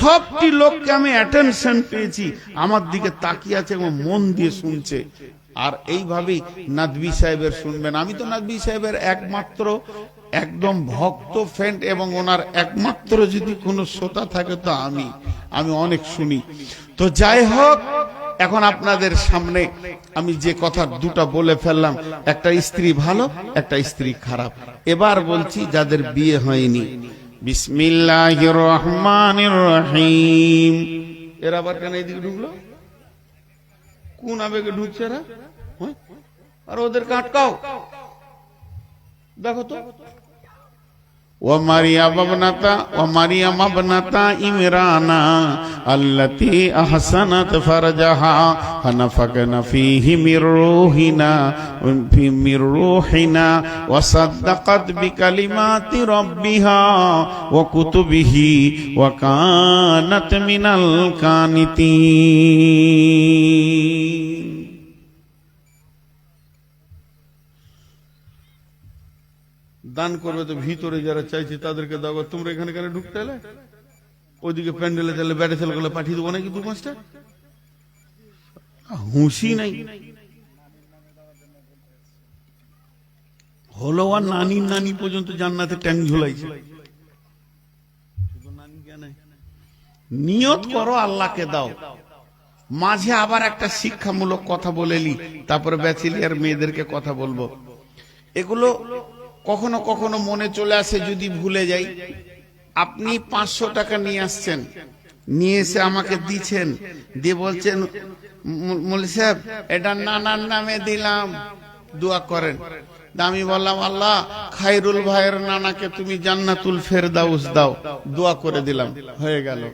সবটি লোককে আমি অ্যাটেনশন পেয়েছি। আমার দিকে তাকিয়ে আছে এবং মন দিয়ে শুনছে। আর এইভাবেই নাদবি সাহেবের শুনবেন। আমি তো নাদবি সাহেবের একমাত্র, একদম ভক্ত ফ্রেন্ড এবং ওনার একমাত্র যদি কোনো শ্রোতা থাকে তো আমি আমি অনেক শুনি। তো যাই হোক, এখন আপনাদের সামনে আমি যে কথা দুটো বলে ফেললাম, একটা স্ত্রী ভালো, একটা স্ত্রী খারাপ। এবার বলছি যাদের বিয়ে হয়নি। বিসমিল্লাহির রহমানির রহিম এরা আবার কেন এদিকে ঢুকলো? কোন আবেগে ঢুকছে এরা? হ্যাঁ? আর ওদের কাটকাও দেখো তো। ومريم ابنة ومريم ابنة إمرانا التي أحسنت فرجها فنفقنا فيه من روحنا في- من روحنا وصدقت بكلمات ربها وكتبه وكانت من القانتين. দান করবে তো ভিতরে যারা চাইছে তাদেরকে দাও। তোমরা এখানে কেন ঢুকতে এলে? ওইদিকে প্যান্ডেলে তাহলে ব্যাটে ছেলেগুলো পাঠিয়ে দেবো। নাকি দু পাঁচটা? হুঁশি নাই। হলো আর নানির নানি পর্যন্ত জান্নাতে ট্যাং ঝুলাইছে। নানি? নিয়ত করো, আল্লাহকে দাও। মাঝে আবার একটা শিক্ষামূলক কথা বলেলি তারপরে ব্যাচেলিয়ার মেয়েদেরকে কথা বলব। এগুলো কখনো কখনো মনে চলে আসে যদি ভুলে যাই। আপনি পাঁচশো টাকা নিয়ে আসছেন। নিয়ে এসে আমাকে দিচ্ছেন। দিয়ে বলছেন, "মু- সাহেব, এটা নানার নামে দিলাম। দোয়া করেন। আমি বললাম, আল্লাহ খাইরুল ভাইয়ের নানাকে তুমি জান্নাতুল ফেরদাউস দাও। দোয়া করে দিলাম। হয়ে গেল।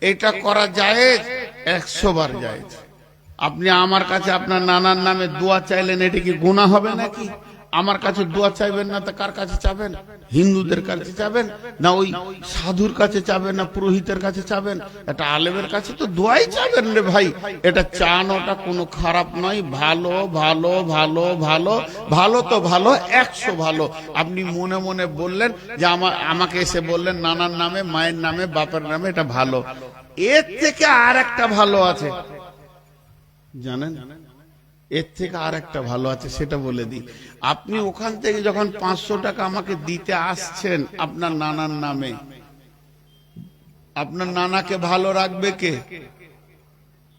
এটা করা যায় একশো বার যায় আপনি আমার কাছে আপনার নানার নামে দোয়া চাইলেন, এটা কি গুণা হবে নাকি? আমার কাছে দোয়া চাইবেন না, তা কার কাছে চাবেন? হিন্দুদের কাছে চাবেন না ওই সাধুর কাছে চাবেন না, পুরোহিতের কাছে চাবেন? এটা আলেমের কাছে তো দোয়াই চাবেন রে ভাই। এটা চান ওটা কোনো খারাপ নয়। ভালো ভালো ভালো ভালো ভালো তো ভালো, একশো ভালো। আপনি মনে মনে বললেন যে আমার আমাকে এসে বললেন, নানার নামে, মায়ের নামে, বাপের নামে এটা ভালো। এর থেকে আর একটা ভালো আছে। জানেন? এর থেকে আর একটা ভালো আছে, সেটা বলে দিই। আপনি ওখান থেকে যখন পাঁচশো টাকা আমাকে দিতে আসছেন, আপনার নানার নামে। আপনার নানাকে ভালো রাখবে কে?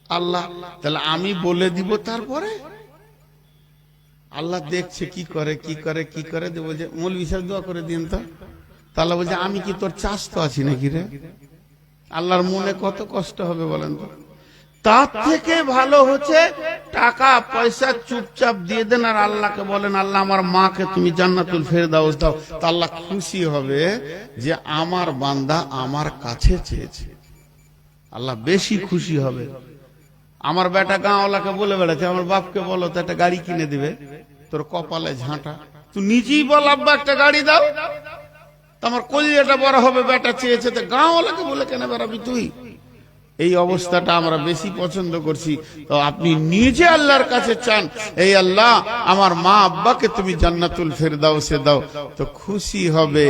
আল্লাহ। তাহলে আমি বলে দিব তারপরে? আল্লাহ দেখছে কি করে কি করে কি করে দেবো যে মূল বিষয় দোয়া করে দিন তো। তাহলে বলছে, আমি কি তোর চাষ তো আছি নাকি রে? আল্লাহর মনে কত কষ্ট হবে বলেন তো? তার থেকে ভালো হচ্ছে টাকা, পয়সা চুপচাপ দিয়ে দেন আর আল্লাহকে বলেন, আল্লাহ আমার মাকে তুমি জান্নাতুল ফেরদাউস দাও। তা আল্লাহ খুশি হবে যে আমার বান্দা আমার কাছে চেয়েছে। আল্লাহ বেশি খুশি হবে। আমার বেটা গাঁওয়ালাকে বলে বেড়াচ্ছে, আমার বাপকে বলো, তো একটা গাড়ি কিনে দিবে। তোর কপালে ঝাঁটা। তুই নিজেই বল, আব্বা, একটা গাড়ি দাও। তা আমার কলিয়াটা বড় হবে, বেটা চেয়েছে। তো গাঁওয়ালাকে বলে কেন বেড়াবি তুই? এই অবস্থাটা আমরা বেশি পছন্দ করছি। তো আপনি নিজে আল্লাহর কাছে চান, এই আল্লাহ, আমার মা আব্বাকে তুমি জান্নাতুল ফের দাও। সে দাও তো খুশি হবে।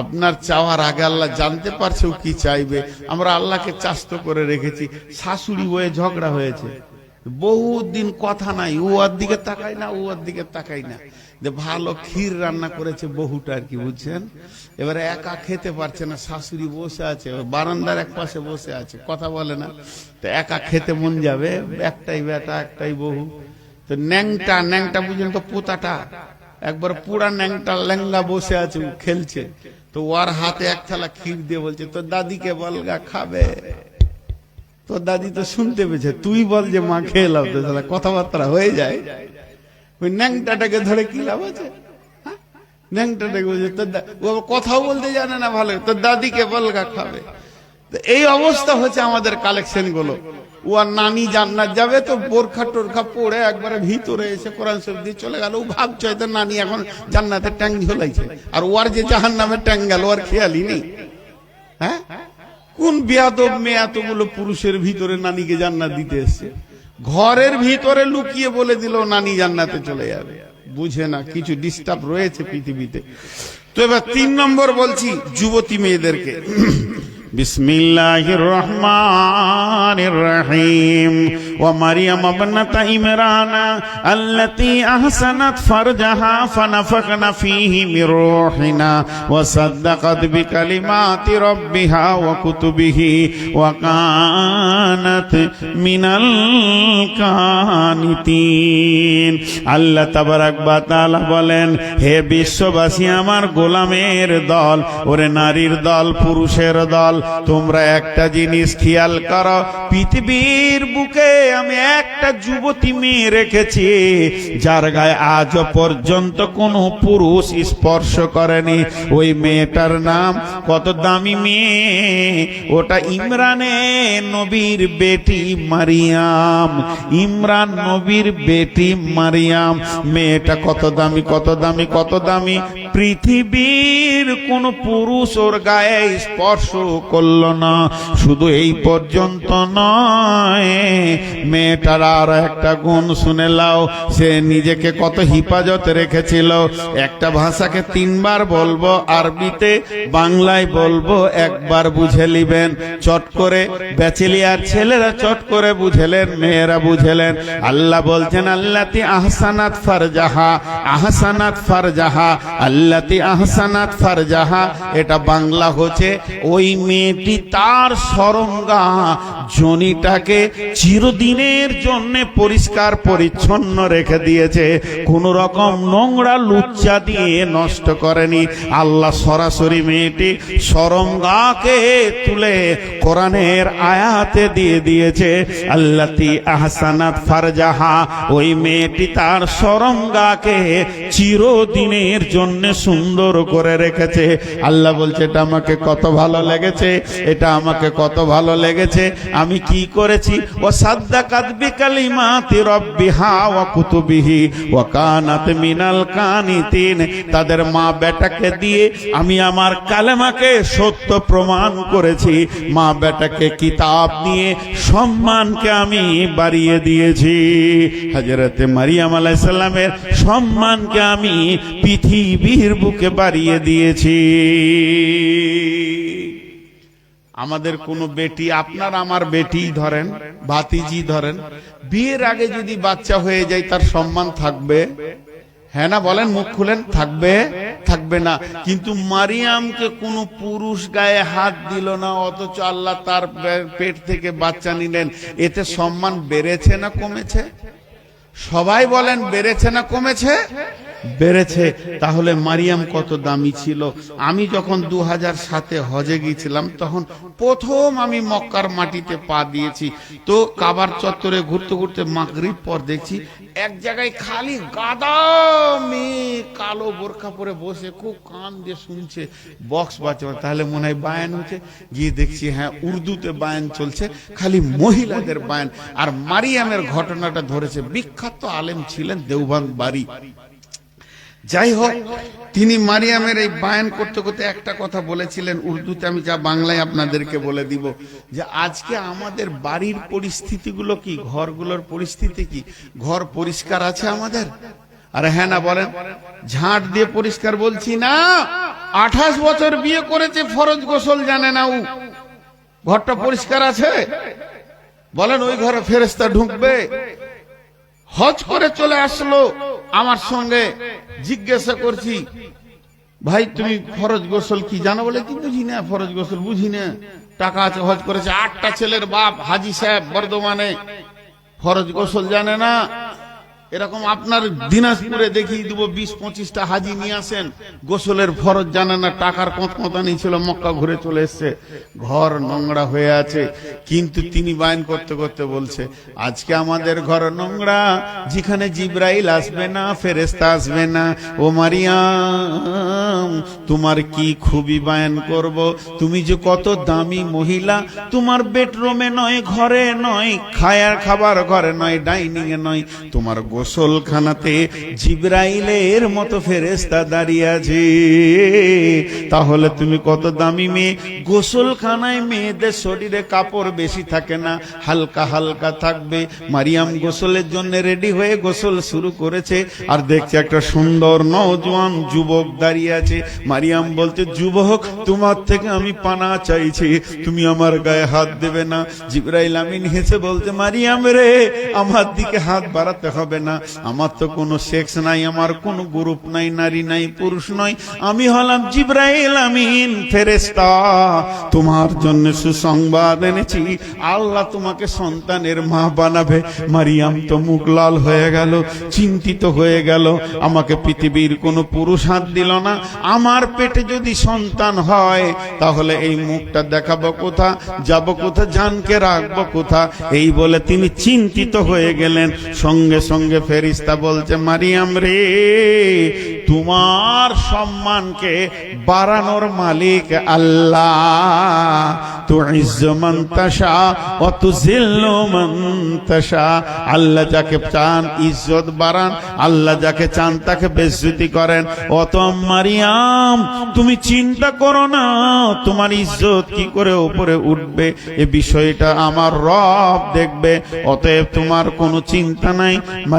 আপনার চাওয়ার আগে আল্লাহ জানতে পারছে কি চাইবে। আমরা আল্লাহকে চাস্ত করে রেখেছি। শাশুড়ি হয়ে ঝগড়া হয়েছে। বহুত দিন কথা নাই ওর দিকে তাকাই না ওর দিকে তাকাই না। যে ভালো ক্ষীর রান্না করেছে বহুটা আর কি, বুঝছেন? এবারে একা খেতে পারছে না, শাশুড়ি বসে আছে, বারান্দার এক পাশে বসে আছে, কথা বলে না। তো একা খেতে মন যাবে, একটাই বেটা, একটাই বহু তো ন্যাংটা ন্যাংটা বুঝলেন তো পোতাটা? একবার পুরা ন্যাংটা ল্যাংলা বসে আছে খেলছে। তো ওর হাতে এক থালা ক্ষীর দিয়ে বলছে, তোর দাদিকে বলগা খাবে? তোর দাদি তো শুনতে পেয়েছে, তুই বল যে মা খেয়ে লাভ কথাবার্তা হয়ে যায়। ওই ন্যাংটাটাকে ধরে কি লাভ আছে? হ্যাঁ? ন্যাংটাটাকে বলছে, তোর ও কথাও বলতে জানে না ভালো, তোর দাদিকে বলগা খাবে। এই অবস্থা হচ্ছে আমাদের কালেকশনগুলো। ও আর নানি জান্নাত যাবে, তো বোরখা টোরখা পড়ে একবারে ভিতরে এসে কোরআন শরীফ দিয়ে চলে গেল। ও ভাবছে হয়তো নানি এখন জান্নাতের ট্যাং ঝোলাইছে। আর ওর যে জাহান নামের ট্যাং গেল, ওর খেয়ালই নেই। হ্যাঁ? কোন বিয়াদব মেয়ে এতগুলো পুরুষের ভিতরে নানিকে জান্নাত দিতে এসছে? ঘরের ভিতরে লুকিয়ে বলে দিল, নানি জান্নাতে চলে যাবে। বুঝে না, কিছু ডিস্টার্ব রয়েছে পৃথিবীতে। তো এবার তিন নম্বর বলছি, যুবতী মেয়েদেরকে। ওয়া মারিয়াম ইবনাতা ইমরানা আল্লাতী আহসানাত ফারজাহা ফানাফাখনা ফীহি মির রূহিনা। ওয়া সাদ্দাকাত বিকালিমাতি রাব্বিহা ওয়া কুতুবিহি ওয়া কানাত মিনাল কানিতিন। আল্লাহ তাবারাক ওয়া তাআলা বলেন, হে বিশ্ববাসী, আমার গোলামের দল, ওরে নারীর দল, পুরুষের দল তোমরা একটা জিনিস খেয়াল করো, পৃথিবীর বুকে আমি একটা যুবতী মেয়ে রেখেছি, যার গায়ে আজ পর্যন্ত কোনো পুরুষ স্পর্শ করেনি। ওই মেয়েটার নাম কত দামি মেয়ে? ওটা ইমরানে নবীর বেটি মারিয়াম। ইমরান নবীর বেটি মারিয়াম। মেয়েটা কত দামি কত দামি কত দামি। পৃথিবীর কোন পুরুষ ওর গায়ে স্পর্শ করল না। শুধু এই পর্যন্ত নয়, মেয়েটার আর একটা গুণ শুনে লাও সে নিজেকে কত হিফাজত রেখেছিল। একটা ভাষাকে তিনবার বলব, আরবিতে বাংলায় বলব, একবার বুঝে নিবেন। চট করে ব্যাচেলিয়ার ছেলেরা চট করে বুঝেলেন, মেয়েরা বুঝেলেন। আল্লাহ বলছেন, আল্লাতি আহসানাত ফারজাহা আহসানাত ফারজাহা, আল্লাতি আহসানাত ফারজাহা। এটা বাংলা হচ্ছে, ওই মেয়েটি তার সরঙ্গা জনিটাকে চিরদিনের জন্য পরিষ্কার পরিচ্ছন্ন রেখে দিয়েছে। কোন রকম নোংরা লুচ্চা দিয়ে নষ্ট করেনি। আল্লাহ সরাসরি মেয়েটি সরঙ্গাকে তুলে কোরআনের আয়াতে দিয়ে দিয়েছে। আল্লাতি আহসানাত ফারজাহা, ওই মেয়েটি তার সরঙ্গাকে চিরদিনের জন্য সুন্দর করে রেখেছে। আল্লাহ বলছে, এটা আমাকে কত ভালো লেগেছে। এটা আমাকে কত ভালো লেগেছে, আমি কি করেছি? ও সাদ্দা কাদবি কালিমাতি রব্বিহা ওয়া কুতুবিহি ওয়া কানাত মিনাল কানিতিন। তাদের মা বেটাকে দিয়ে আমি আমার কালেমাকে সত্য প্রমাণ করেছি। মা বেটাকে কিতাব দিয়ে সম্মানকে আমি বাড়িয়ে দিয়েছি। হজরতে মারিয়াম আলাইসাল্লামের সম্মানকে আমি পৃথিবীর বুকে বাড়িয়ে দিয়েছি। আমাদের কোনো বেটি, আপনার আমার বেটি ধরেন, ভাতিজি ধরেন, বিয়ের আগে যদি বাচ্চা হয়ে যায়, তার সম্মান থাকবে? হ্যাঁ না, বলেন, মুখ খুলেন, থাকবে? থাকবে না। কিন্তু মারিয়ামকে কোনো পুরুষ গায়ে হাত দিল না, অথচ আল্লাহ তার পেট থেকে বাচ্চা নিলেন। এতে সম্মান বেড়েছে না কমেছে? সবাই বলেন, বেড়েছে না কমেছে? বেড়েছে, তাহলে মারিয়াম কত দামি ছিল? আমি যখন দু হাজার সাতে হজে গিয়েছিলাম, তখন প্রথম আমি মক্কার মাটিতে পা দিয়েছি। তো কাবার চত্বরে ঘুরতে ঘুরতে মাগরিব পর দেখছি, এক জায়গায় খালি গাদা কালো বোরখা পরে বসে, খুব কান দিয়ে শুনছে বক্স বাজছে। তাহলে মনে হয় বায়ান হচ্ছে। গিয়ে দেখছি হ্যাঁ উর্দুতে বায়ান চলছে, খালি মহিলাদের বায়ান। আর মারিয়ামের ঘটনাটা ধরেছে, বিখ্যাত আলেম ছিলেন দেওবান বাড়ি। যাই হোক, তিনি মারিয়ামের এই বায়ান করতে করতে একটা কথা বলেছিলেন উর্দুতে, আমি যা বাংলায় আপনাদেরকে বলে দিব, যে আজকে আমাদের বাড়ির পরিস্থিতিগুলো কি, ঘরগুলোর পরিস্থিতি কি? ঘর পরিষ্কার আছে আমাদের? আর হ্যাঁ না, বলেন। ঝাঁট দিয়ে পরিষ্কার বলছি না, আঠাশ বছর বিয়ে করেছে ফরজ গোসল জানে না ও। ঘরটা পরিষ্কার আছে? বলেন, ওই ঘরে ফেরেস্তা ঢুকবে? হজ করে চলে আসলো। আমার সঙ্গে জিজ্ঞাসা করছি, ভাই, তুমি ফরজ গোসল কি জানো বলে? কি বুঝি না, ফরজ গোসল বুঝি না। টাকা আছে, হজ করেছে। আটটা ছেলের বাপ হাজি সাহেব বর্ধমানে। ফরজ গোসল জানে না এরকম আপনার দিনাজপুরে দেখিয়ে দেবো, বিশ পঁচিশটা হাজি নিয়ে আসেন। গোসলের ফরজ জানে না, টাকার কঁতকঁতানি ছিল, মক্কা ঘুরে চলে এসছে। ঘর নোংরা হয়ে আছে। কিন্তু তিনি বায়ন করতে করতে বলছে, আজকে আমাদের ঘর নোংরা, যেখানে জিব্রাইল আসবে না ফেরেস্তা আসবে না। ও মারিয়াম, তোমার কি খুবই বায়ন করব? তুমি যে কত দামি মহিলা, তোমার বেডরুমে নয়, ঘরে নয়, খায়ার খাবার ঘরে নয় ডাইনিং এ নয়, তোমার গোসলখানাতে জিব্রাইলের মতো ফেরেস্তা দাঁড়িয়ে আছে। তাহলে তুমি কত দামি মেয়ে? গোসলখানায় মেয়েদের শরীরে কাপড় বেশি থাকে না, হালকা হালকা থাকবে। মারিয়াম গোসলের জন্য রেডি হয়ে গোসল শুরু করেছে আর দেখছে একটা সুন্দর নওজোয়ান যুবক দাঁড়িয়ে আছে। মারিয়াম বলছে, যুবক, তোমার থেকে আমি পানা চাইছি। তুমি আমার গায়ে হাত দেবে না। জিব্রাইল আমিন হেসে বলতে মারিয়াম রে, আমার দিকে হাত বাড়াতে হবে না। আমার তো কোনো সেক্স নাই, আমার কোনো গ্রুপ নাই, নারী নাই, পুরুষ নয়। আমি হলাম জিব্রাইল আমিন ফেরেস্তা তোমার জন্য সুসংবাদ এনেছি। আল্লাহ তোমাকে সন্তানের মা বানাবে। মারিয়াম তো মুখ লাল হয়ে গেল, চিন্তিত হয়ে গেল। আমাকে পৃথিবীর কোনো পুরুষ হাত দিল না। আমার পেটে যদি সন্তান হয়, তাহলে এই মুখটা দেখাবো কোথা, যাব কোথা, জানকে রাখব কোথা? এই বলে তিনি চিন্তিত হয়ে গেলেন। সঙ্গে সঙ্গে ফেরিস্তা বলছে, মারিয়াম রে, তোমার সম্মানকে বাড়ানোর মালিক আল্লাহ। তু মন্তাসা অত মন্তাসা আল্লাহ যাকে চান ইজ্জত বাড়ান, আল্লাহ যাকে চান তাকে বেজ্জতি করেন। অত মারিয়াম, তুমি চিন্তা করো না, তোমার ইজ্জত কি করে উপরে উঠবে? এ বিষয়টা আমার রব দেখবে। অতএব তোমার কোনো চিন্তা নাই।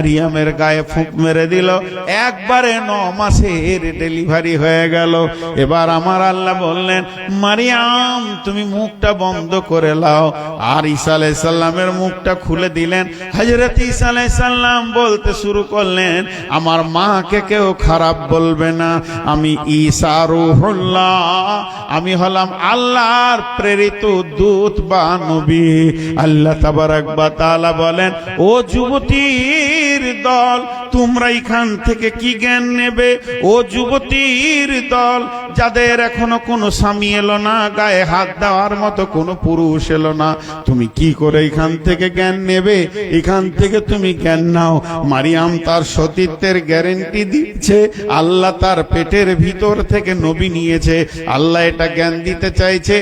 মারিয়ামের গায়ে ফুঁক মেরে দিল। একবারে ন মাসের ডেলিভারি হয়ে গেল। এবার আমার আল্লাহ বললেন, মারিয়াম, তুমি মুখটা বন্ধ করে লাও। আর ঈসা আলাইসাল্লামের মুখটা খুলে দিলেন। হজরত ঈসা আলাইসাল্লাম বলতে শুরু করলেন, আমার মাকে কেউ খারাপ বলবে না। আমি ঈসা রুহুল্লাহ। আমি হলাম আল্লাহর প্রেরিত দূত বা নবী। আল্লাহ তাবারাক বা তাআলা বলেন, ও যুবতীর দল তোমরা এখান থেকে কি জ্ঞান নেবে? ও যুবতীর দল, যাদের এখনও কোনো স্বামী এলো না, গায়ে হাত দেওয়ার মতো কোনো পুরুষ এলো না, তুমি কি করে এখান থেকে জ্ঞান নেবে? এখান থেকে তুমি জ্ঞান নাও। মারিয়াম তার সতীত্বের গ্যারেন্টি দিচ্ছে, আল্লাহ তার পেটের ভিতর থেকে নবী নিয়েছে, আল্লাহ এটা জ্ঞান দিতে চাইছে।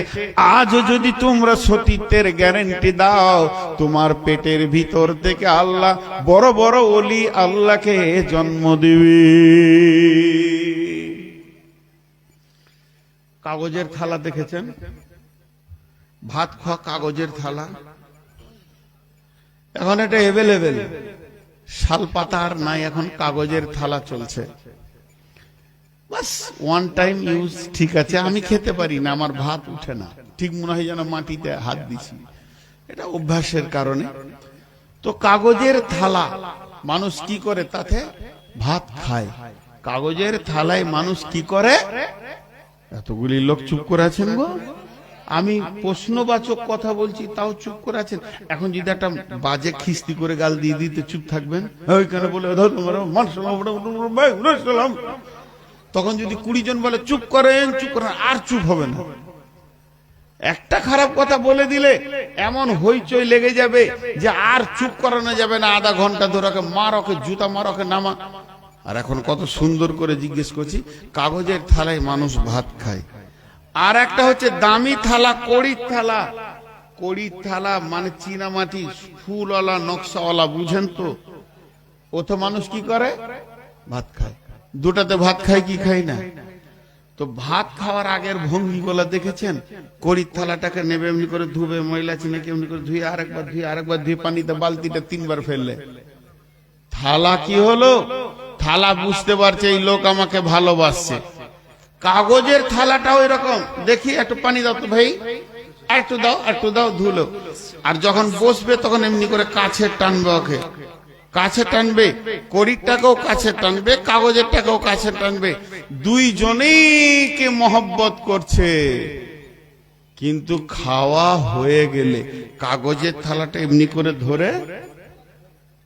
আজও যদি তোমরা সতীত্বের গ্যারেন্টি দাও, তোমার পেটের ভিতর থেকে আল্লাহ, বড় বড় অলি আল্লাহকে জন্ম দিবে। কাগজের থালা দেখেছেন? ভাত খাওয়া কাগজের থালা। এখন এটা এভেলেবেল শাল পাতা আর নাই, এখন কাগজের থালা চলছে। ওয়ান টাইম ইউজ ঠিক আছে। আমি খেতে পারি না, আমার ভাত উঠে না। ঠিক মনে হয় যেন মাটিতে হাত দিছি। এটা অভ্যাসের কারণে। তো কাগজের থালা মানুষ কি করে তাতে ভাত খায় কাগজের থালায় মানুষ কি করে এতগুলি লোক চুপ করে আছেন গো আমি প্রশ্নবাচক কথা বলছি তাও চুপ করে আছেন এখন যদি একটা বাজে খিস্তি করে গাল দিয়ে দিতে চুপ থাকবেন ওইখানে বলে "ধর তোমার মান সালাম, ভাই, সালাম।" তখন যদি কুড়ি জন বলে চুপ করেন চুপ করেন আর চুপ হবে না একটা খারাপ কথা বলে দিলে এমন হইচই লেগে যাবে যে আর চুপ করানো যাবে না, আধা ঘণ্টা ধরে মার, ওকে জুতা মার, ওকে নামা। আর এখন কত সুন্দর করে জিজ্ঞেস করছি, কাগজের থালায় মানুষ ভাত খায়। আর একটা হচ্ছে দামি থালা, কড়ির থালা। কড়ির থালা মানে চীনামাটি, ফুলওয়ালা, নকশাওয়ালা, বুঝেন তো? ও তো মানুষ কি করে? ভাত খায়। দুটাতে ভাত খায় কি খায় না? তো ভাত খাওয়ার আগের ভঙ্গিগুলো দেখেছেন? কড়ির থালাটাকে নেবে এমনি করে ধুবে, ময়লা চিনাকে এমনি করে ধুয়ে আরেকবার ধুয়ে আরেকবার ধুয়ে পানিতে বালতিটা তিনবার ফেললে। থালা কি হলো? থালা বুঝতে পারছে এই লোক আমাকে ভালোবাসছে। কাগজের থালাটাও এরকম। দেখি, একটু পানি দাও তো ভাই। একটু দাও একটু দাও, ধুলো। আর যখন বসবে তখন এমনি করে কাছে টানবে ওকে। কাছে টানবে কড়িরটাকেও কাছে টানবে, কাগজেরটাকেও কাছে টানবে। দুইজনেই কে মহব্বত করছে। কিন্তু খাওয়া হয়ে গেলে কাগজের থালাটা এমনি করে ধরে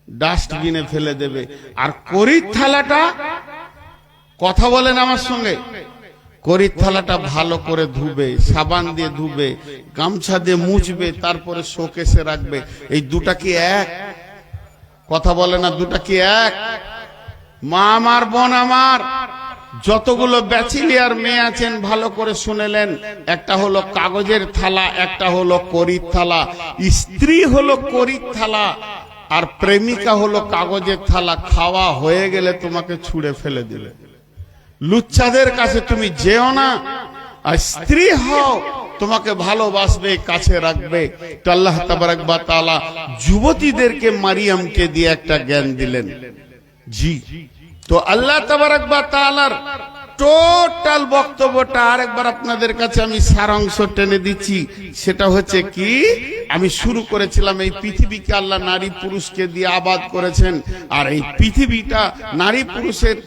ডাস্টবিনে ফেলে দেবে। আর করির থালাটা, কথা বলেন আমার সঙ্গে করির থালাটা ভালো করে ধুবে, সাবান দিয়ে ধুবে, গামছা দিয়ে মুছবে, তারপরে শোকেসে রাখবে। এই দুটা কি এক কথা বলে না, দুটা কি এক? মা আমার, বোন আমার, যতগুলো ব্যাচিলিয়ার মেয়ে আছেন, ভালো করে শুনেলেন। একটা হলো কাগজের থালা, একটা হলো করির থালা। স্ত্রী হলো করির থালা, আর প্রেমিকা হলো কাগজের থালা। খাওয়া হয়ে গেলে তোমাকে ছুঁড়ে ফেলে দিলে। লুচ্ছাদের কাছে তুমি যেও না, আর স্ত্রী হও তোমাকে ভালোবাসবে, কাছে রাখবে। তো আল্লাহ তাবারাক বা তাআলা যুবতীদেরকে মারিয়ামকে দিয়ে একটা জ্ঞান দিলেন। জি। তো আল্লাহ তাবারাক বা তাআলার টোটাল বক্তব্যটা আরেকবার আপনাদের কাছে আমি সারাংশ টেনে দিচ্ছি। সেটা হচ্ছে কি, আমি শুরু করেছিলাম এই পৃথিবীকে আল্লাহ নারী পুরুষকে দিয়ে আবাদ করেছেন। আর এই পৃথিবীটা নারী পুরুষের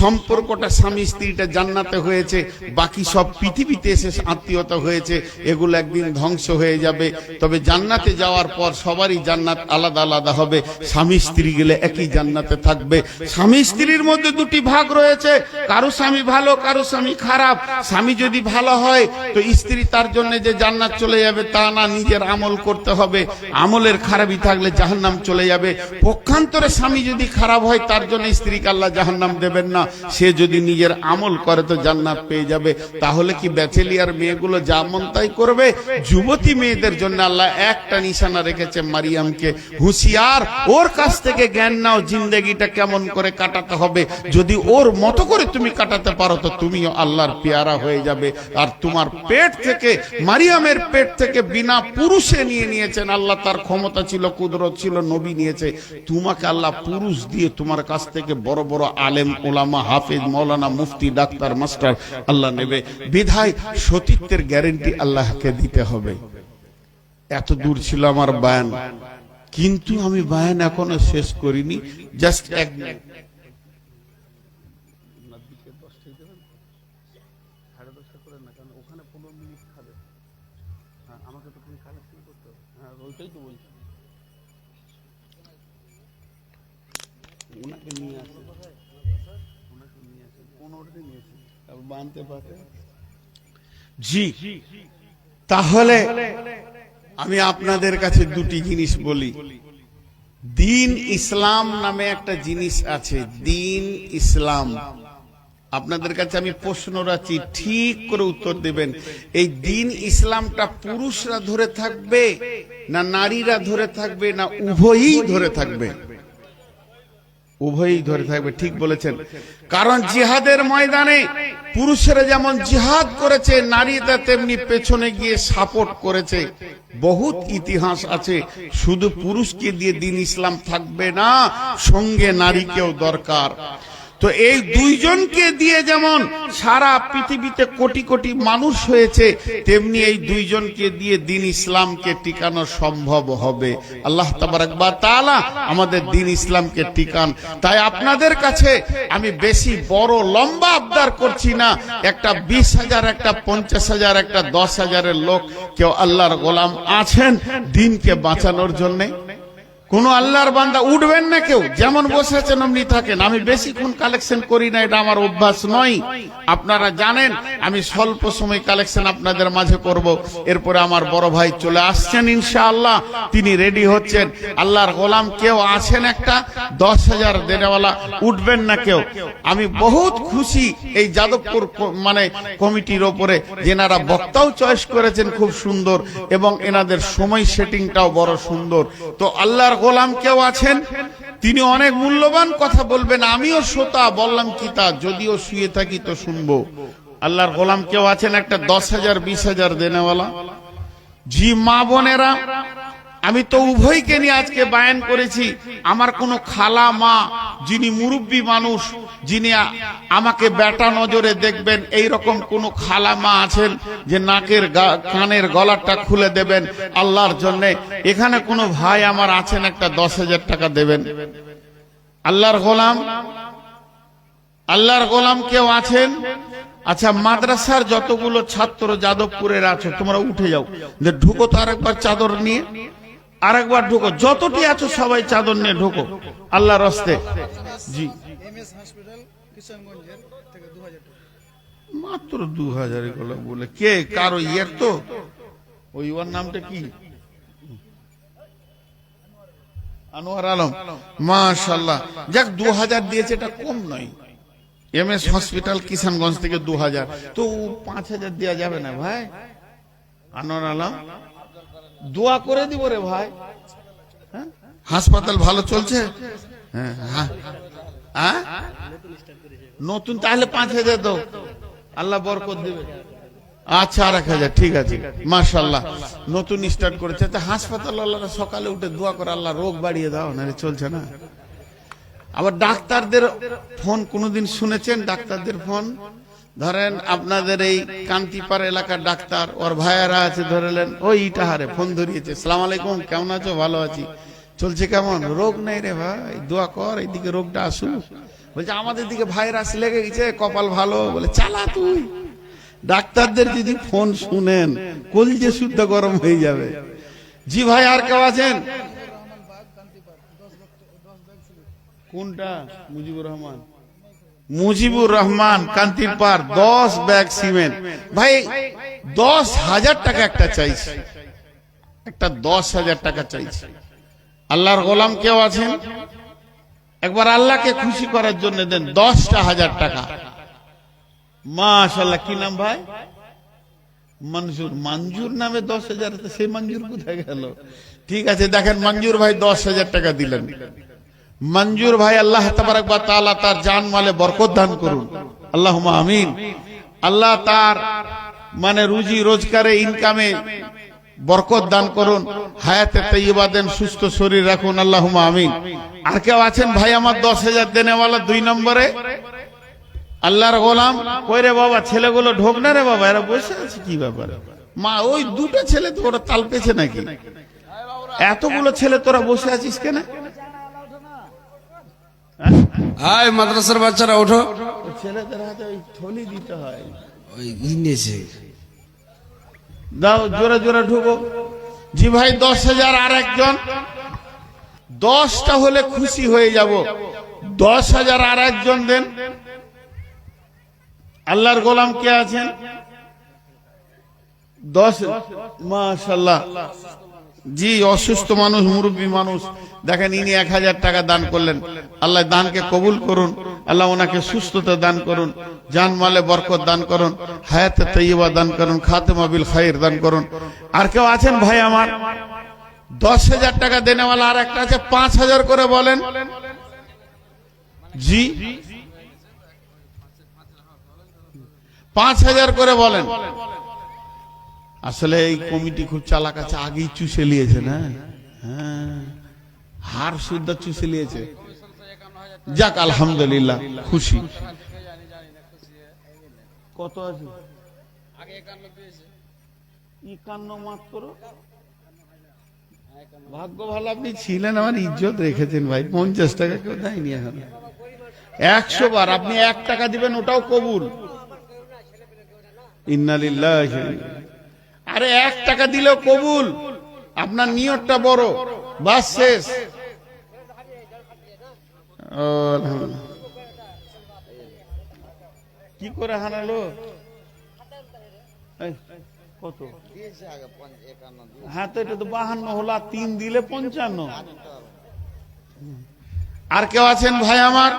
সম্পর্কটা স্বামী স্ত্রীটা জান্নাতে হয়েছে, বাকি সব পৃথিবীতে এসে আত্মীয়তা হয়েছে, এগুলো একদিন ধ্বংস হয়ে যাবে। তবে জান্নাতে যাওয়ার পর সবারই জান্নাত আলাদা আলাদা হবে। স্বামী স্ত্রী গেলে একই জান্নাতে থাকবে। স্বামী স্ত্রীর মধ্যে দুটি ভাগ রয়েছে, কারও স্বামী ভালো, কারও স্বামী খারাপ, স্বামী যদি ভালো হয়, তো স্ত্রী তার জন্য যে জান্নাত চলে যাবে তা না, নিজের আমল করতে হবে। আমলের খারাপই থাকলে জাহান্নাম চলে যাবে। পক্ষান্তরে স্বামী যদি খারাপ হয়, তার জন্য স্ত্রীকে আল্লাহ জাহান্নাম দেবেন না। সে যদি নিজের আমল করে, তো জান্নাত পেয়ে যাবে। তাহলে কি ব্যাচেলিয়ার মেয়েগুলো যা মন তাই করবে? যুবতী মেয়েদের জন্য আল্লাহ একটা নিশানা রেখেছে মারিয়ামকে। হুঁশিয়ার, ওর কাছ থেকে জ্ঞান নাও, জিন্দেগিটা কেমন করে কাটাতে হবে। যদি ওর মতো করে তুমি কাটাতে পারো তো তুমিও আল্লাহর পেয়ারা হয়ে যাবে। আর তোমার পেট থেকে, মারিয়ামের পেট থেকে বিনা পুরুষে নিয়ে নিয়েছেন। আল্লাহ তার ক্ষমতা ছিল, কুদরত ছিল, নবী নিয়েছে। তোমাকে আল্লাহ পুরুষ দিয়ে তোমার কাছ থেকে বড় বড় আলেম, ওলামা, হাফিজ, মৌলানা, মুফতি, ডাক্তার, মাস্টার আল্লাহ নেবে। বিধায় সতীত্বের গ্যারেন্টি আল্লাহকে দিতে হবে। এত দূর ছিল আমার বায়ান। কিন্তু আমি বায়ান এখনও শেষ করিনি। জাস্ট এক ওনাকে নিয়ে আসে। ওনাকে নিয়ে আসে পনেরোটা নিয়ে আসে। বানতে পারে। জি তাহলে আমি আপনাদের কাছে দুটি জিনিস বলি। দিন ইসলাম নামে একটা জিনিস আছে দিন ইসলাম। আপনাদের কাছে আমি প্রশ্ন রাখছি, ঠিক করে উত্তর দেবেন। এই দিন ইসলামটা পুরুষরা ধরে থাকবে, না নারীরা ধরে থাকবে, না উভয়ই ধরে থাকবে? উভয়ই ধরে থাকবে, ঠিক বলেছেন। কারণ জিহাদের ময়দানে পুরুষেরা যেমন জিহাদ করেছে, নারীরা তেমনি পেছনে গিয়ে সাপোর্ট করেছে। বহুত ইতিহাস আছে, শুধু পুরুষকে দিয়ে দিন ইসলাম থাকবে না, সঙ্গে নারীকেও দরকার। তো এই দুইজনকে দিয়ে যেমন সারা পৃথিবীতে কোটি কোটি মানুষ হয়েছে, তেমনি এই দুইজনকে দিয়ে দিন ইসলামকে টিকানো সম্ভব হবে। আল্লাহ তাবারাকবা তাআলা আমাদের দিন ইসলামকে টিকান। তাই আপনাদের কাছে আমি বেশি বড় লম্বা আবদার করছি না, একটা বিশ হাজার, একটা পঞ্চাশ হাজার, একটা দশ হাজারের লোক কেউ আল্লাহর গোলাম আছেন দিনকে বাঁচানোর জন্যে? কোন আল্লাহর বান্দা উঠবেন না কেউ। যেমন বসে আছেন, অমনি থাকেন। আমি বেশিক্ষণ কালেকশন করি না, এটা আমার অভ্যাস নয়। আপনারা জানেন, আমি স্বল্প সময় কালেকশন আপনাদের মাঝে করব। এরপরে আমার বড় ভাই চলে আসছেন ইনশাআল্লাহ। তিনি রেডি হচ্ছেন। আল্লাহর গোলাম কেউ আছেন একটা? দশ হাজার দেনেওয়ালা উঠবেন না কেউ। আমি বহুত খুশি এই যাদবপুর মানে কমিটির ওপরে। যেনারা বক্তাও চয়েস করেছেন, খুব সুন্দর। এবং এনাদের সময় সেটিংটাও বড় সুন্দর। তো আল্লাহর গোলাম কেউ আছেন? তিনি অনেক মূল্যবান কথা বলবেন। আমিও শ্রোতা, বললাম কি তা? যদিও শুয়ে থাকি তো শুনব। আল্লাহর গোলাম কেউ আছেন? একটা দশ হাজার, বিশ হাজার দেনেওয়ালা। জি মা বোনেরা আমি তো উভয়কে নিয়ে আজকে বায়ান করেছি। আমার কোনো খালা মা, যিনি মুরব্বী মানুষ, যিনি আমাকে বেটা নজরে দেখবেন এই রকম কোনো খালা মা আছেন যে নাকের কানের গলাটা খুলে দেবেন আল্লাহর জন্য। এখানে কোনো ভাই আমার আছেন একটা দশ হাজার টাকা দেবেন। আল্লাহর গোলাম? আল্লাহর গোলাম কেউ আছেন? আচ্ছা মাদ্রাসার যতগুলো ছাত্র যাদবপুরের আছো, তোমরা উঠে যাও। যে ঢুকো তো আরেকবার চাদর নিয়ে। আরেকবার ঢুকো। যতটি আছো সবাই চাদর নিয়ে ঢুকো। আল্লাহর রস্তে। জি। মাত্র দু হাজার বলে। কে? কারও ইয়ের তো? ওই ওর নামটা কি? আনোয়ার আলম। মাশাল্লাহ যাক দু হাজার দিয়েছে এটা কম নয়। এম এস হসপিটাল কিষানগঞ্জ থেকে দু হাজার তো পাঁচ হাজার দেওয়া যাবে না ভাই? আনোয়ার আলম? দোয়া করে দিব রে ভাই। হ্যাঁ? হাসপাতাল ভালো চলছে? হ্যাঁ হ্যাঁ। হ্যাঁ? নতুন তাহলে পাঁচ হাজার দাও। আল্লাহ বরকত দেবে। আচ্ছা আর এক হাজার ঠিক আছে। মার্শাল্লাহ নতুন স্টার্ট করেছে। তা হাসপাতাল আল্লাহরা সকালে উঠে দোয়া করে আল্লাহ রোগ বাড়িয়ে দাও না চলছে না। আবার ডাক্তারদের ফোন কোনোদিন শুনেছেন? ডাক্তারদের ফোন? ধরেন আপনাদের এই কান্তিপার এলাকার ডাক্তার, ওর ভাইয়ারা আছে, ধরেলেন ওই ইটাহারে ফোন ধরিয়েছে। সালাম আলাইকুম, কেমন আছো? ভালো আছি। চলছে কেমন? রোগ নেই রে ভাই, দোয়া কর, এইদিকে রোগটা আসুক। বলছে, আমাদের দিকে ভাইরাস লেগে গেছে, কপাল ভালো। বলে, চালা তুই। ডাক্তারদের যদি ফোন শুনেন কলজে শুদ্ধ গরম হয়ে যাবে। জি ভাই, আর কেউ আছেন? কোনটা? মুজিবুর রহমান। মুজিবুর রহমান কান্তির পার, দশ ব্যাগ সিমেন্ট। ভাই, দশ হাজার টাকা একটা চাইছে। একটা দশ হাজার টাকা চাইছে। আল্লাহর গোলাম কেউ আছেন? একবার আল্লাহকে খুশি করার জন্য দেন, দশটা হাজার টাকা। মাশাল্লাহ কি নাম ভাই? মঞ্জুর মঞ্জুর নামে দশ হাজার সেই মঞ্জুর কোথায় গেল? ঠিক আছে, দেখেন মঞ্জুর ভাই দশ হাজার টাকা দিলেন। মঞ্জুর ভাই আল্লাহ তাবারক তার জান মালে বরকত দান করুন। আল্লাহুম্মা আমিন। আল্লাহ তার মানে রুজি রোজগারে, ইনকামে বরকত দান করুন। হায়াতে তৈবা দেন, সুস্থ শরীর রাখুন। আল্লাহুম্মা আমিন। আর কেউ আছেন? ভাই আমার দশ হাজার দেনেওয়ালা দুই নম্বরে। আল্লাহর গোলাম। কই রে বাবা, ছেলেগুলো ঢোক না রে বাবা? এরা বসে আছে কি ব্যাপার? মা, ওই দুটো ছেলে তো ওরা তাল পেছে নাকি? এতগুলো ছেলে তোরা বসে আছিস কেন? আয় মাদ্রাসার বাচ্চারা, ওঠো। ছেলেদের হাতে ওই থলি দিতে হয় ওই নিয়েছে দাও, জোরে জোরে ঢুকো। জি ভাই, দশ হাজার আর একজন। দশটা হলে খুশি হয়ে যাব। দশ হাজার আর একজন দেন। আল্লাহর গোলাম কে আছেন? দশ মাশাল্লাহ। জি, অসুস্থ মানুষ, মুরব্বী মানুষ। দেখেন, ইনি এক হাজার টাকা দান করলেন। আল্লাহ দানকে কবুল করুন। আল্লাহ ওনাকে সুস্থতা দান করুন। জান মালে বরকত দান করুন। হায়াতে তৈবা দান করুন। খাতেমা বিল খাইর দান করুন। আর কেউ আছেন ভাই আমার? দশ হাজার টাকা দেনেওয়ালা আর একটা আছে, পাঁচ হাজার করে বলেন। জি? পাঁচ হাজার করে বলেন। আসলে এই কমিটি খুব চালাক আছে আগেই চুষে নিয়েছে না? হ্যাঁ হার সুদ্ধা চুষে নিয়েছে। যাক আলহামদুলিল্লাহ খুশি। কত আছে? একান্ন মাত্র ভাগ্য ভালো আপনি ছিলেন আমার ইজ্জত রেখেছেন ভাই। পঞ্চাশ টাকা কেউ দেয়নি এখন। একশো বার আপনি এক টাকা দিবেন ওটাও কবুল। ইন্নালিল্লাহ আরে এক টাকা দিলেও কবুল। আপনার নিয়তটা বড়। বাস শেষ। কি করে হানালো কত? হ্যাঁ তো এটা তো বাহান্ন হলো তিন দিলে পঞ্চান্ন। আর কেউ আছেন ভাই আমার?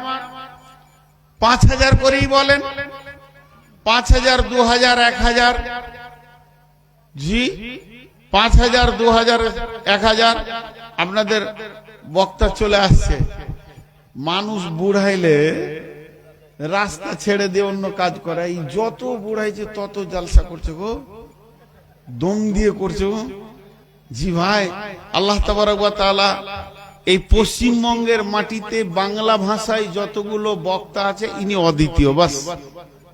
পাঁচ হাজার করেই বলেন। পাঁচ হাজার, দু হাজার, এক হাজার। জি, পাঁচ হাজার, দু হাজার, এক হাজার আপনাদের বক্তা চলে আসছে। মানুষ বুড়াইলে রাস্তা ছেড়ে দিয়ে অন্য কাজ করে। এই যত বুড়াইছে তত জালসা করছে গো। দম দিয়ে করছে গো। জি ভাই, আল্লাহ তাআলা এই পশ্চিমবঙ্গের মাটিতে বাংলা ভাষায় যতগুলো বক্তা আছে, ইনি অদ্বিতীয়, বাস।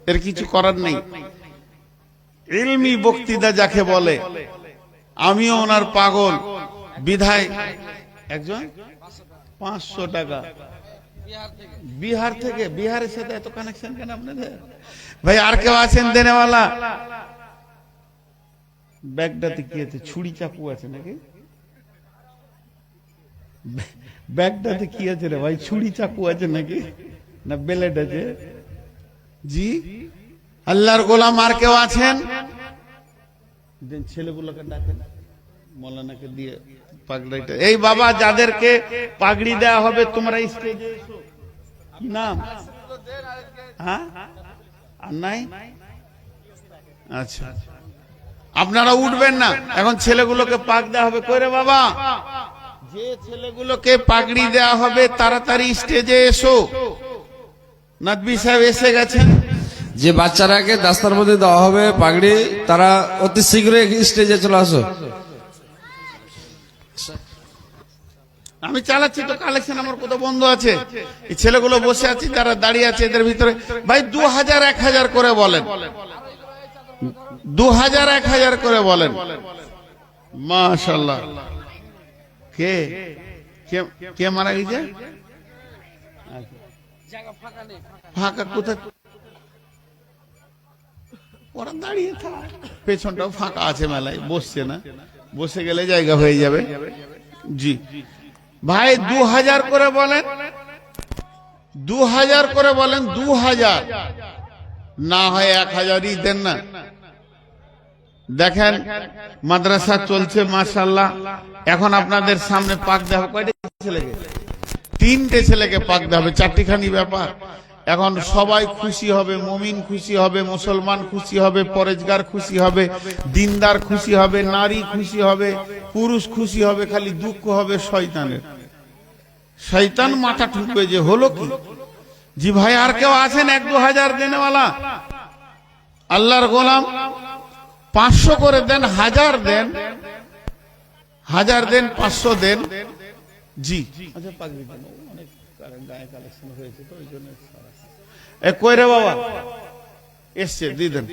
এর কিছু করার নেই। ইলমি বক্তৃতা যাকে বলে, আমিও ওনার পাগল। বিধায় একজন? পাঁচশো টাকা। বিহার থেকে, বিহারের সাথে এত কানেকশন কেন আপনাদের? ভাই, আর কেউ আছেন দেনেওয়ালা? ব্যাগটাতে কি আছে? ছুরি চাকু আছে নাকি? ব্যাগ- ব্যাগটাতে কি আছে রে ভাই? ছুরি চাকু আছে নাকি? না বেলেট আছে? জি? আল্লাহর গোলাম আর কেউ আছেন? দেন ছেলেগুলোকে ডাকেন মৌলানাকে দিয়ে পাগড়িটা এই বাবা যাদেরকে পাগড়ি দেওয়া হবে তোমরা স্টেজে এসো। নাম? হ্যাঁ? আর নাই? আচ্ছা। আপনারা উঠবেন না এখন ছেলেগুলোকে পাক দেওয়া হবে। কই রে বাবা? যে ছেলেগুলোকে পাগড়ি দেওয়া হবে তাড়াতাড়ি স্টেজে এসো। নাদবি সাহেব এসে গেছেন। যে বাচ্চারাকে দাস্তার মধ্যে দেওয়া হবে, পাগড়ি, তারা অতি শীঘ্রই স্টেজে চলে আসো। আমি চালাচ্ছি তো কালেকশন আমার কোথাও বন্ধ আছে। এই ছেলেগুলো বসে আছে, যারা দাঁড়িয়ে আছে এদের ভিতরে। ভাই, দু হাজার, এক হাজার করে বলেন। দু হাজার, এক হাজার করে বলেন। মাশাল্লাহ। কে- কে মারা গেছে? ফাঁকা কোথায়? ওরা দাঁড়িয়ে থাক। পেছনটাও ফাঁকা আছে মেলায়, বসছে না। বসে গেলে জায়গা হয়ে যাবে। জি। ভাই দু হাজার করে বলেন। দু হাজার করে বলেন দু হাজার না হয় এক হাজারই দেন না। দেখেন, মাদ্রাসা চলছে মাশাল্লাহ এখন আপনাদের সামনে পাক দেওয়া কয়টা ছেলেকে? তিনটে ছেলেকে পাক দেওয়া হবে, চারটিখানি ব্যাপার। এখন সবাই খুশি হবে, মমিন খুশি হবে, মুসলমান খুশি হবে, পরেজগার খুশি হবে, দিনদার খুশি হবে, নারী খুশি হবে, পুরুষ খুশি হবে, খালি দুঃখ হবে শয়তানের। শয়তান মাথা ঠুকবে যে হলো কি? জি ভাই, আর কেউ আছেন এক দু হাজার দেনেওয়ালা? আল্লাহর গোলাম, পাঁচশো করে দেন, হাজার দেন হাজার দেন, পাঁচশো দেন। জি। আচ্ছা গায়ে কালেকশন হয়েছে, তো ওই জন্য এ কই রে বাবা? এসছে দিয়ে দেন।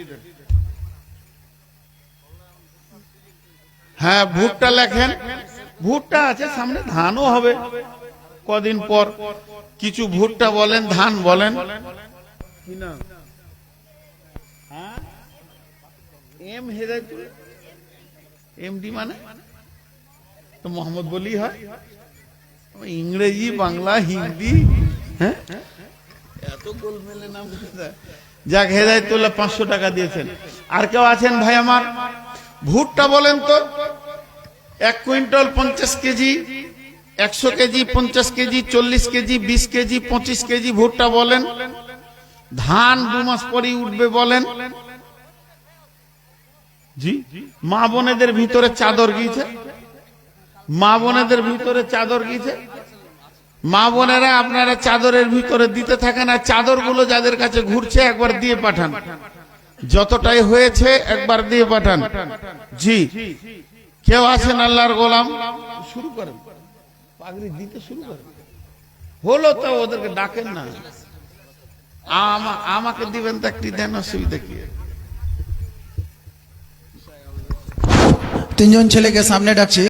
হ্যাঁ ভুট্টা লেখেন। ভুট্টা আছে সামনে ধানও হবে। কদিন পর কিছু ভুট্টা বলেন ধান বলেন। হ্যাঁ? এম হেদায়তুল এমডি মানে? তো মোহাম্মদ বলি হয়। ইংরেজি বাংলা হিন্দি হ্যাঁ এত গোলমেলে নাম কোথায়? যাক, হেদায়তুল্লাহ পাঁচশো টাকা দিয়েছেন। আর কেউ আছেন ভাই আমার? ভুট্টা বলেন তো। এক কুইন্টাল পঞ্চাশ কেজি, একশো কেজি পঞ্চাশ কেজি, চল্লিশ কেজি, বিশ কেজি, পঁচিশ কেজি ভুট্টা বলেন। ধান দু মাস পরেই উঠবে বলেন। জি, মা বোনেদের ভিতরে চাদর গিয়েছে। মা বোনেদের ভিতরে চাদর গিয়েছে। মা বোনেরা আপনারা চাদরের ভিতরে দিতে থাকেন আর চাদরগুলো যাদের কাছে ঘুরছে একবার দিয়ে পাঠান। যতটাই হয়েছে একবার দিয়ে পাঠান। জি। কেউ আছেন আল্লাহর গোলাম? শুরু করেন। পাগড়ি দিতে শুরু করেন। হলো তো ওদেরকে ডাকেন না। আমা- আমাকে দিবেন তো একটি দেন অসুবিধা কি? তিনজন ছেলেকে সামনে ডাকছি।